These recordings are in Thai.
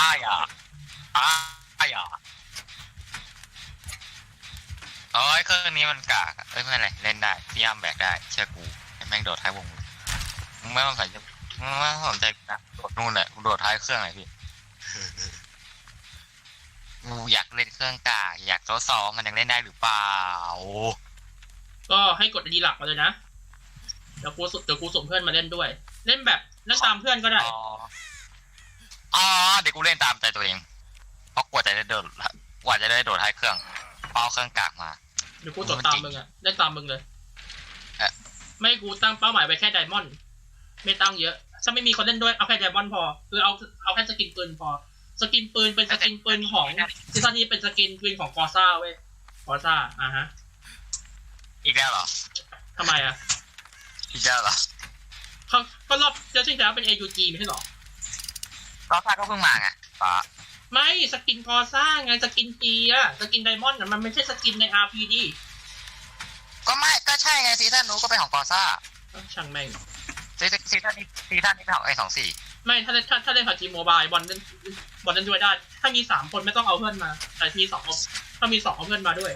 อ้ายอะอ้ายอะโอ้ยเครื่องนี้มันกากอะเอ้ยไม่เป็นไรเล่นได้พี่อ้ำแบกได้เชื่อกูไอ้แม่งโดดท้ายวงมึงไม่ต้องใส่มึงไม่ต้องสนใจนะโดดนู่นแหละกูโดดท้ายเครื่องไหนพี่กูอยากเล่นเครื่องกากอยากทดสอบมันยังเล่นได้หรือเปล่าก็ให้กดดีหลักมาเลยนะเดี๋ยวกูสุดเดี๋ยวกูส่งเพื่อนมาเล่นด้วย เล่นแบบเล่นตามเพื่อนก็ได้ อ๋อ อ๋อเดี๋ยวกูเล่นตามใจตัวเอง เพราะกว่าจะได้โดดกว่าจะได้โดดท้ายเครื่องเป้าเครื่องกากมา เดี๋ยวกูจดตามมึงอะเล่นตามมึงเลยเอ๊ะ ไม่กูตั้งเป้าหมายไว้แค่ไดมอนด์ไม่ตั้งเยอะ ถ้าไม่มีคนเล่นด้วยเอาแค่ไดมอนด์พอ คือเอาเอาแค่สกินปืนพอ สกินปืนเป็นสกินปืนของซีซั่นนี้เป็นสกินปืนของฟอร์ซ่าเว้ยฟอร์ซ่าอะฮะอีกแล้วเหรอ ทำไมอะอีกแล้วเหรอเขาก็รอบเจ้าชิงแล้วเป็น AUG ไม่ใช่หรอ ก็ฟ้าก็เพิ่งมาไงฟ้าไม่สกินฟอร์ซ่าไงสกินปีอะสกินไดมอนด์อะมันไม่ใช่สกินใน RPG ก็ไม่ก็ใช่ไงซีซั่นนู้นก็เป็นของกอซ่าช่างแม่งซีซั่นซีซั่นนี้ซีซั่นนี้เป็นของไอสองสี่ไม่ถ้าเล่นถ้าถ้าเล่นผับจีโมบายบอลเล่นบอลเล่นด้วยได้ ถ้ามีสามคนไม่ต้องเอาเพื่อนมา แต่มีสองเอาถ้ามีสองเอาเพื่อนมาด้วย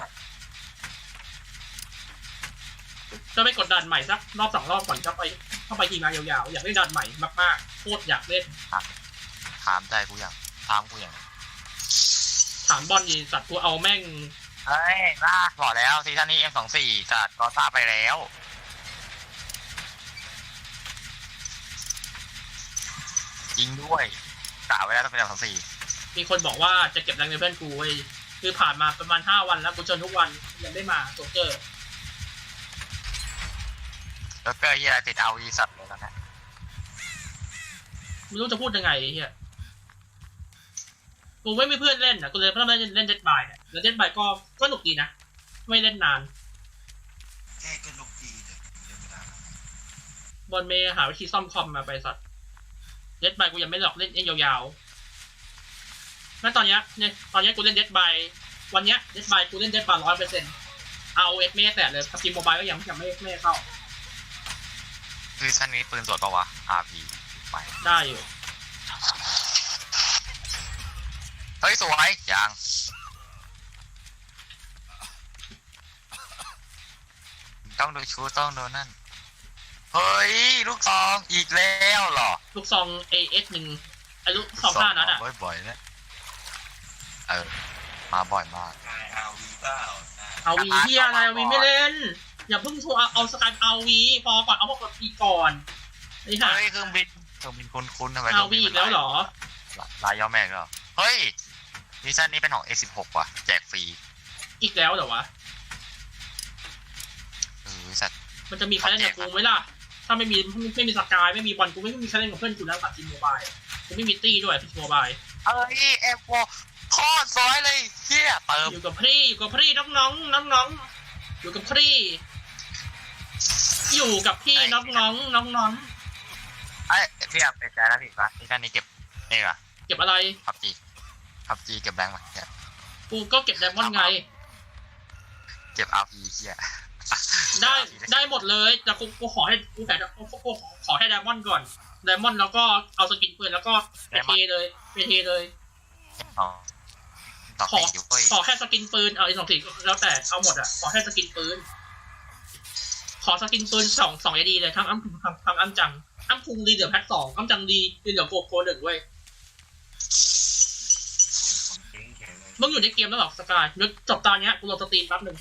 จะไปกดดันใหม่สักรอบสองรอบก่อนเข้าไปเข้าไปทีมงานยาวๆ อยากเล่นดันใหม่มากๆโคตรอยากเล่น ถามใจกูอย่างถามกูอย่างถามบอลยีสัตว์กูเอาแม่งเฮ้ยล่าบอกแล้วซีซั่นนี้เอ็มสองสี่จัดกอซ่าไปแล้วจริงด้วยกล่าวไว้แล้วต้องเป็นเอ็มสองสี่มีคนบอกว่าจะเก็บแรงในเพื่อนกูเว้ยคือผ่านมาประมาณห้าวันแล้วกูเจอทุกวันยังไม่มาโซเกอร์แล้วก็ยี่อะไรติดเอาอีสัตว์เลยตอนนี้ไม่รู้จะพูดยังไงไอ้เฮีย กูไม่มีเพื่อนเล่นอะกูเลยเพิ่มเล่นเล่นเดดบายเนี่ยแล้วเดดบายก็ก็หนุกดีนะ ไม่เล่นนานแค่ก็ลุกดีแต่เดี๋ยวเวลาบอลเมย์หาวิธีซ่อมคอมมาไปสัตว์เดดบายกูยังไม่หลอกเล่นเองยาวๆแล้วตอนเนี้ยเนี่ยตอนเนี้ยกูเล่นเดดบายวันเนี้ยเดดบายกูเล่นเดดบายร้อยเปอร์เซ็นต์เอาเอสไม่ได้แตะเลยพับจีโมบายก็ยังยังไม่ไม่เข้าซีซั่นนี้ปืนสดปะวะ RP ไปได้อยู่ เฮ้ย สวยยังต้องดูชูต้องดูนั่น เฮ้ย ลูกซองอีกแล้วเหรอ ลูกซองเอเอสหนึ่งไอ้ลูกซองห้านัดอะบ่อยบ่อยๆนะเออ มาบ่อยมากนายเอาวีเปล่าเอาวีเฮียอะไรเอาวีไม่เล่น อย่าเพิ่งโทรเอาเอาสกายเอาวีพอก่อนเอาพวกกดพีก่อนไอ้ห่าเฮ้ยเครื่องบินเครื่องบินคุ้นๆทำไมเอาวีอีกแล้วเหรอลายย่อแม่งเหรอเฮ้ย ซีซั่นนี้เป็นของ A16 ว่ะ แจกฟรีอีกแล้วเหรอวะ เออสัตว์ มันจะมีใครเล่นกับกูไหมล่ะ ถ้าไม่มีไม่ไม่มีสกายไม่มีบอลกูไม่มีใครเล่นกับเพื่อนกูแล้วกับทีมโมบายกูไม่มีตี้ด้วยทีมโมบายเอ้ยเอฟโโคตรสวยเลยเฮียเติมอยู่กับพี่อยู่กับพี่น้องน้องน้องน้องๆอยู่กับพี่อยู่กับพี่น้องน้องน้องน้องไอ้ยพี่อยากเป็นใจแล้วพี่ปะซีซั่นนี้เก็บเองอะๆเก็บอะไรพับจี พับจีเก็บแบงค์มาเนี่ยกูก็เก็บไดมอนด์ไง เก็บอาร์พีเฮียได้ได้หมดเลยแต่กูกูขอให้กูแต่กูกูขอขอให้ไดมอนด์ก่อนไดมอนด์แล้วก็เอาสกินปืนแล้วก็ไปเทเลยไปเทเลยอ๋อต่อขอตีอยู่เว้ยขอแค่สกินปืนเอาอีกสองสีแล้วแต่เอาหมดอะขอแค่สกินปืน ขอสกินปืนสองสองไอดีเลยทั้งอ้ำทั้งทั้งอ้ำจังอ้ำพุงดีเหลือแพ็คสองอ้ำจังดีดีเหลือโกโกหนึ่งเว้ย ผมเก่งแข็งเลย มึงอยู่ในเกมแล้วเหรอสกายนึกจบตาเนี้ยกูลงสตรีมแป๊บหนึ่ง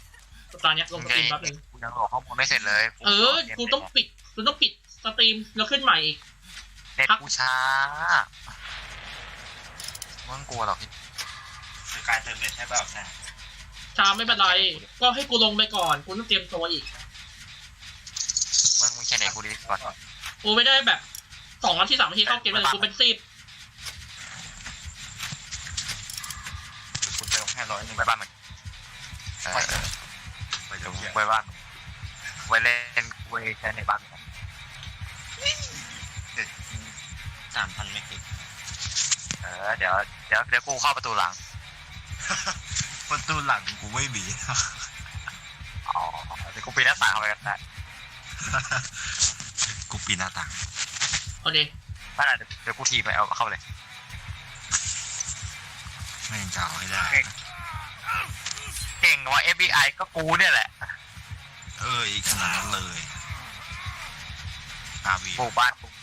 จบตาเนี้ยลงสตรีมแป๊บหนึ่งกูยังโหลดข้อมูลไม่เสร็จเลยเออ กูต้องปิด กูต้องปิดสตรีมแล้วขึ้นใหม่อีกเน็ตกูช้ามึงกลัวหรอกพี่สกายเติมเน็ตให้เปล่านะช้าไม่เป็นไร ก็ให้กูลงไปก่อน กูต้องเตรียมตัวอีก มึงมึงแค่เน็ตกูดีก่อน กูไม่ได้แบบสองนาทีสามนาทีเข้าเกมเลยกูเป็นสิบ คุณเติมแค่ร้อยหนึ่งไปบ้านมึงเออไปเดี๋เดี๋ยยววไปบ้านไว้เล่นไว้ใช้ในบ้านมึงเด็ดสามพันไม่ติดเออเดี๋ยวเดี๋ยวเดี๋ยวกูเข้าประตูหลัง ประตูหลังกูไม่มีอ๋อเดี๋ยวกูปีนหน้าต่างเข้าไปกันได้กูปีนหน้าต่างเอาดิไม่เป็นไรเดี๋ยวเดี๋ยวกูทีไปเอาเข้าไปเลยแม่งจะเอาให้ได้ เก่งกว่า FBI ก็กูเนี่ยแหละเอออีกขนาดนั้นเลยอาวีปลูกบ้านปลูก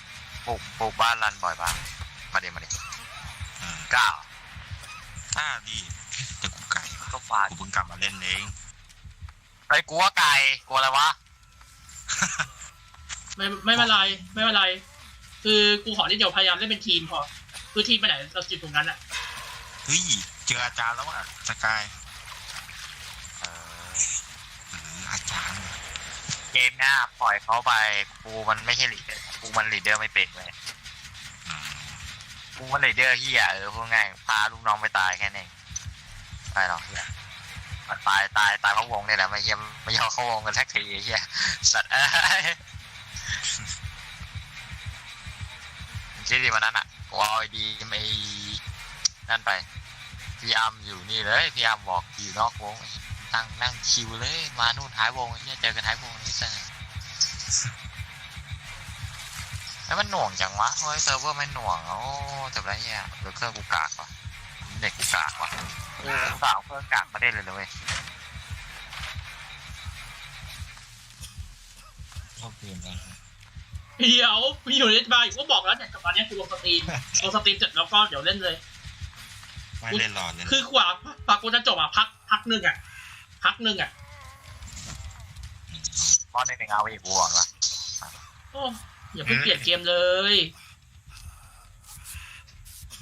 ปลูกปลูกบ้านรันบ่อยบ้างมาเดี๋ยวมาเดี๋ยวเออเก้าถ้าดีแต่กูไก่วะก็ฟาดกูเพิ่งกลับมาเล่นเอง ไอ้ยกูว่าไก่กลัวอะไรวะไม่ไม่เป็นไรไม่เป็นไร คือกูขอที่เดียวพยายามเล่นเป็นทีมพอคือทีมไปไหนเราจุดตรงนั้นอะเฮ้ย เจออาจารย์แล้วว่ะสกาย เออ หรืออาจารย์ เกมหน้าปล่อยเขาไปกูมันไม่ใช่ลีดเดอร์กูมันลีดเดอร์ไม่เป็นเลยกูมันลีดเดอร์เฮียเออพูดง่ายพาลูกน้องไปตายแค่นั้นเองตายหรอกเฮียมันตายตายตายเพราะวงเนี่ยแหละไม่เฮียไม่ยอมเข้าวงกันแท็กทีเฮียสัตว์เอ้ยคิดดีวันนั้นอะกูเอาไอดีไม่นั่นไปพี่อัมอยู่นี่เลยพี่อัมบอกอยู่นอกวง นั่งนั่งชิวเลย มานู่นท้ายวงเฮียเจอกันท้ายวงนี่สิแล้วมันหน่วงจังวะเฮ้ยเซิร์ฟเวอร์ไม่หน่วงโอ้จบแล้วเฮียเดี๋ยวเครื่องกูกากว่ะเด็กกูกากว่ะกูสาวเครื่องกากมาได้เลยเลยเว้ยเข้าเกมแล้วเดี๋ยวกูอยู่ในบาร์อยู่ก็บอกแล้วเนี่ยกับตอนเนี้ยกูลงสตรีมลงสตรีมเสร็จแล้วก็เดี๋ยวเล่นเลยไม่เล่นหลอดเลยคือกว่าปากกูจะจบอะพักพักหนึ่งอะ พักหนึ่งอะตอนหนึ่งหนึ่งเอาอีกกูก่อนวะโอ้อย่าเพิ่งเปลี่ยนเกมเลย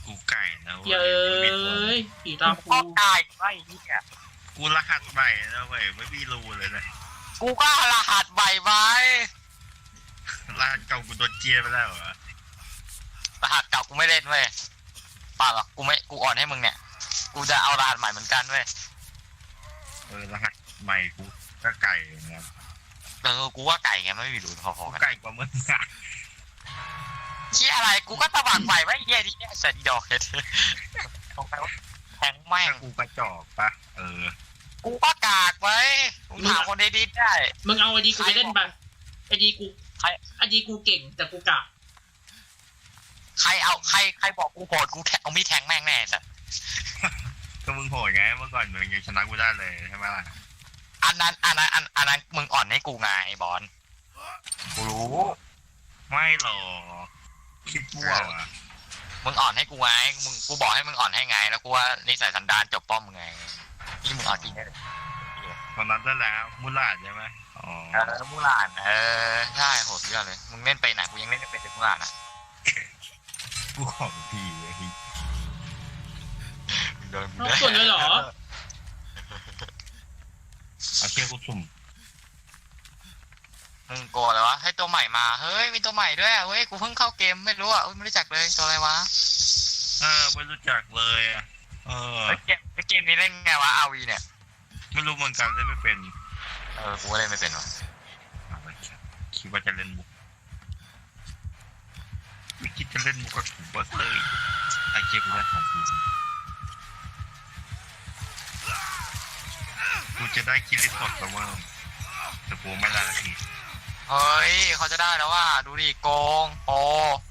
กูไก่นะว้เย้ยผีตามพ่อกูตายไอ้เหี้ยกูรหัสใหม่นะเว้ยไม่มีรูเลยนะกูก็รหัสใบไว้รหัสเก่ากูโดนเจียไปแล้วเหรอรหัสเก่ากูไม่เล่นเว้ยเปล่าหรอกกูไม่กูอ่อนให้มึงเนี่ย กูจะเอารหัสใหม่เหมือนกันเว้ย เออรหัสใหม่กูก็ไก่นะเออกูว่าไก่ไงไม่มีดูพอกูๆกันไก่กว่ามึงอะเชี่ยอะไรกูก็ตะบักใหม่ไว้เหี้ยดิเนี่ยสัตว์ดอกเฮ็ดลงไปว่าแทงแม่งถ้ากูกระจอกปะเออ กูก็กากไว้กูถามคนดีๆได้ มึงเอาไอดีกูไปเล่นไปไอดีกูใครไอดีกูเก่งแต่กูกะใครเอาใครใครบอกกูโหดกูแทงเอามีดแทงแม่งแน่สัตว์ก็ มึงโหดไงเมื่อก่อนมึงยังชนะกูได้เลยใช่ไหมล่ะอันนั้นอันนั้นอันอันนั้นมึงอ่อนให้กูไงไอ้บอลกูรู้ไม่หรอกคิดมั่วอะมึงอ่อนให้กูไงมึงกูบอกให้มึงอ่อนให้ไง แล้วกูว่านิสัยสันดานจบป้อมมึงไงนี่มึงอ่อนจริงได้เลยตอนนั้นได้แล้วมุลาดใช่ไหมอ๋อเออมูลานเออใช่โหดสุดยอดเลยมึงเล่นไปไหนกูยังเล่นไม่เป็นเลยมูลานอะกูของพี่ ไอ้ที่มึงโดนมึงเอาส่วนเลยเหรอ เอาเชี่ยกูสุ่มมึงโกรธเลยวะให้ตัวใหม่มา เฮ้ย มีตัวใหม่ด้วยอะเฮ้ย กูเพิ่งเข้าเกมไม่รู้อะเฮ้ยไม่รู้จักเลยตัวอะไรวะเออไม่รู้จักเลยอะเออเฮ้ยเกมเฮ้ยเกมนี้เล่นไงวะอาวีเนี่ย ไม่รู้เหมือนกันเล่นไม่เป็นเออ กูก็เล่นไม่เป็นวะเอาไปคิดว่าจะเล่นมุกไม่คิดจะเล่นมุกกับถูกบัสเลยไอ้เชี่ยกูได้ของกู กูจะได้คิริสดแล้วมั้งแต่กูไม่ได้ทีเฮ้ยเขาจะได้แล้วว่า ดูดิโกงโป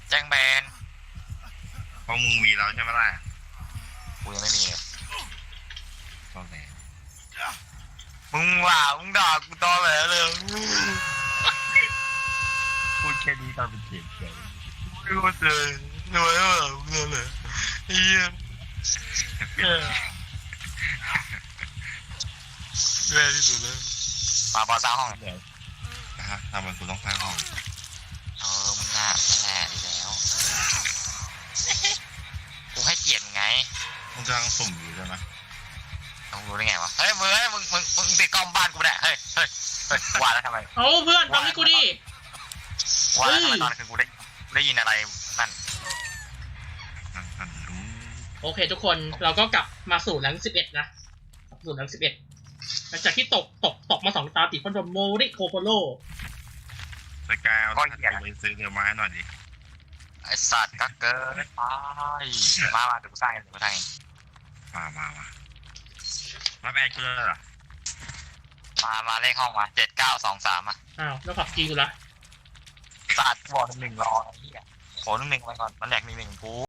แจ้งแบนเพราะมึงมีแล้วใช่ไหมล่ะกูยังไม่มีเลยก็แหละมึงว่ามึงด่ากูตอแหลเลยพูดแค่นี้ตอนเป็นเสียงใจไม่เข้าใจทำไมไม่ด่ากูตอแหลเฮียแย่ แย่ที่สุดเลยมาบอสร้างห้องเดี๋ยวนะฮะทำไมกูต้องสร้างห้องเออมึงอะนั่นแหละดีแล้วกูให้เกียรติมึงไงมึงกำลังสุ่มอยู่ใช่ไหมต้องรู้ได้ไงวะเฮ้ยมึงเฮ้ยมึงมึงมึงติดกล้องบ้านกูไม่ได้เฮ้ยเฮ้ยเฮ้ยว่าแล้วทำไมเอาเพื่อนฟังให้กูดิ ว่าแล้วทำไมเฮ้ยตอนคือกูได้ได้ยินอะไรนั่นอะอะรู้โอเคทุกคนเราก็กลับมาสู่หลังสิบเอ็ดนะกลับสู่หลังสิบเอ็ด หลังจากที่ตกตกตกมาสองตาติดพันธมโมริโคโคโลสกายเอารหัสไปซื้อเรือไม้หน่อยดิไอสัตว์ก็เกินไปมามาเดี๋ยวกูสร้างเองเดี๋ยวกูสร้างเองมามามารับแอร์กูเลยเหรอมามาเลขห้องมาเจ็ดเก้าสองสามอะอ้าวแล้วผับจีกูละ สัตว์บอลหนึ่งรอไอ้เหี้ยขอหนึ่งหนึ่งไปก่อนมันแหลกหนึ่งหนึ่งกู